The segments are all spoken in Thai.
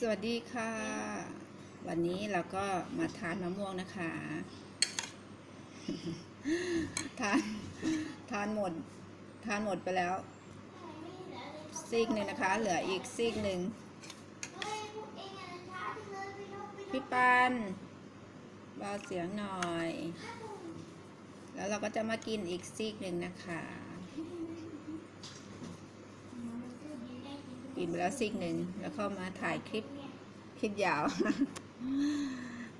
สวัสดีค่ะ วันนี้เราก็มาทานมะม่วงนะคะ ทานทานหมด ทานหมดไปแล้ว ซีกหนึ่งนะคะ เหลืออีกซีกหนึ่งพี่ปันเบาเสียงหน่อย แล้วเราก็จะมากินอีกซีกหนึ่งนะคะ กินไปแล้วซีกหนึ่งแล้วก็มาถ่ายคลิปคลิปยาว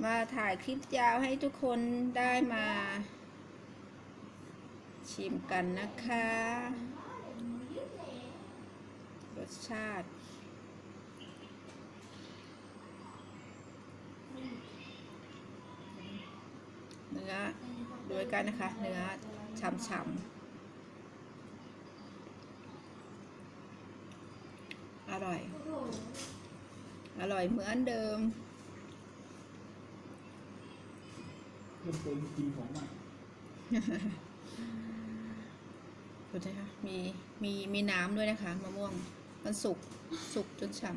มาถ่ายคลิปยาวให้ทุกคนได้มา ชิมกันนะคะ รสชาติเนื้อด้วยกันนะคะ เนื้อฉ่ำๆ ร่อย อร่อยเหมือนเดิมเริ่มต้นกินของใหม่ดูนะคะมีมีมีน้ำด้วยนะคะมะม่วงมันสุกสุกจนฉ่ำ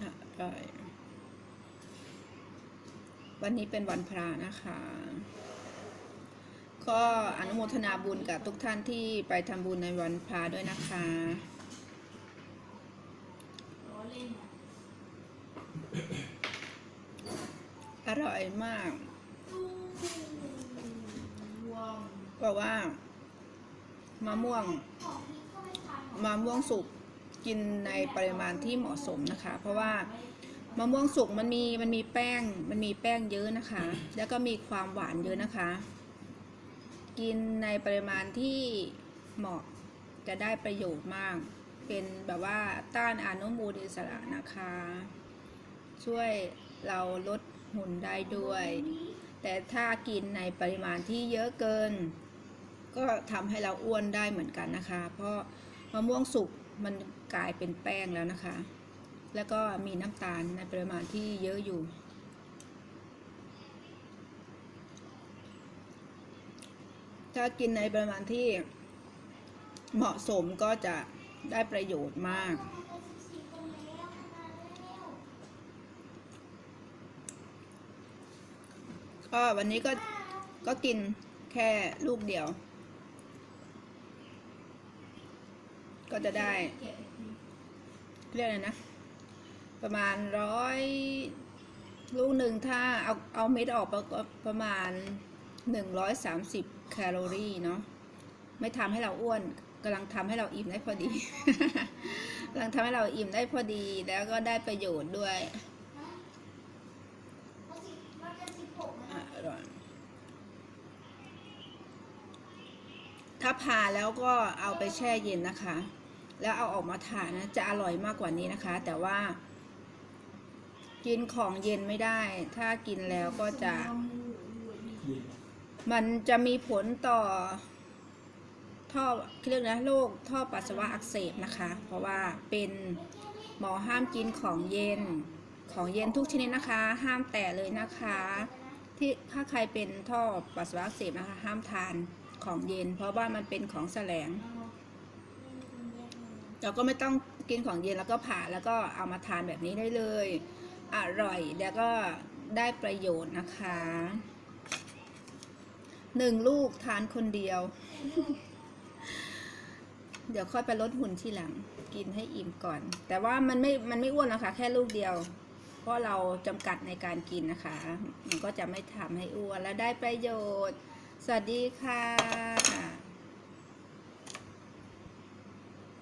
อร่อยวันนี้เป็นวันพระนะคะ ก็อนุโมทนาบุญกับทุกท่านที่ไปทำบุญในวันพระด้วยนะคะอร่อยมากบอกว่า มะม่วง มะม่วงสุกกินในปริมาณที่เหมาะสมนะคะ เพราะว่ามะม่วงสุกมันมีมันมีแป้งมันมีแป้งเยอะนะคะ แล้วก็มีความหวานเยอะนะคะ กินในปริมาณที่เหมาะจะได้ประโยชน์มาก เป็นแบบว่าต้านอนุมูลอิสระนะคะ ช่วยเราลดหุ่นได้ด้วย แต่ถ้ากินในปริมาณที่เยอะเกิน ก็ทำให้เราอ้วนได้เหมือนกันนะคะ เพราะมะม่วงสุกมันกลายเป็นแป้งแล้วนะคะ แล้วก็มีน้ำตาลในปริมาณที่เยอะอยู่ ถ้ากินในปริมาณที่เหมาะสมก็จะได้ประโยชน์มาก ก็วันนี้ก็ก็กินแค่ลูกเดียว ก็จะได้เรียกอะไรนะ ประมาณร้อยลูกหนึ่งถ้าเอาเอาเม็ดออกก็ประมาณ หนึ่งร้อยสามสิบแคลอรี่เนาะไม่ทำให้เราอ้วนกำลังทำให้เราอิ่มได้พอดีกำลังทำให้เราอิ่มได้พอดีแล้วก็ได้ประโยชน์ด้วยอร่อยถ้าผ่าแล้วก็เอาไปแช่เย็นนะคะ แล้วเอาออกมาทานนะจะอร่อยมากกว่านี้นะคะ แต่ว่า กินของเย็นไม่ได้ ถ้ากินแล้วก็จะ มันจะมีผลต่อ ท่อเรียกนะโรคท่อปัสสาวะอักเสบนะคะ เพราะว่าเป็นหมอห้ามกินของเย็นของเย็นทุกชนิดนะคะ ห้ามแตะเลยนะคะ ที่ถ้าใครเป็นท่อปัสสาวะอักเสบนะคะ ห้ามทานของเย็น เพราะว่ามันเป็นของแสลงเราก็ไม่ต้องกินของเย็นแล้วก็ผ่าแล้วก็เอามาทานแบบนี้ได้เลย อร่อยแล้วก็ได้ประโยชน์นะคะ หนึ่งลูกทานคนเดียว เดี๋ยวค่อยไปลดหุ่นทีหลัง กินให้อิ่มก่อน แต่ว่ามันไม่ มันไม่อ้วนนะคะ แค่ลูกเดียว เพราะเราจำกัดในการกินนะคะ มันก็จะไม่ทำให้อ้วนและได้ประโยชน์ สวัสดีค่ะ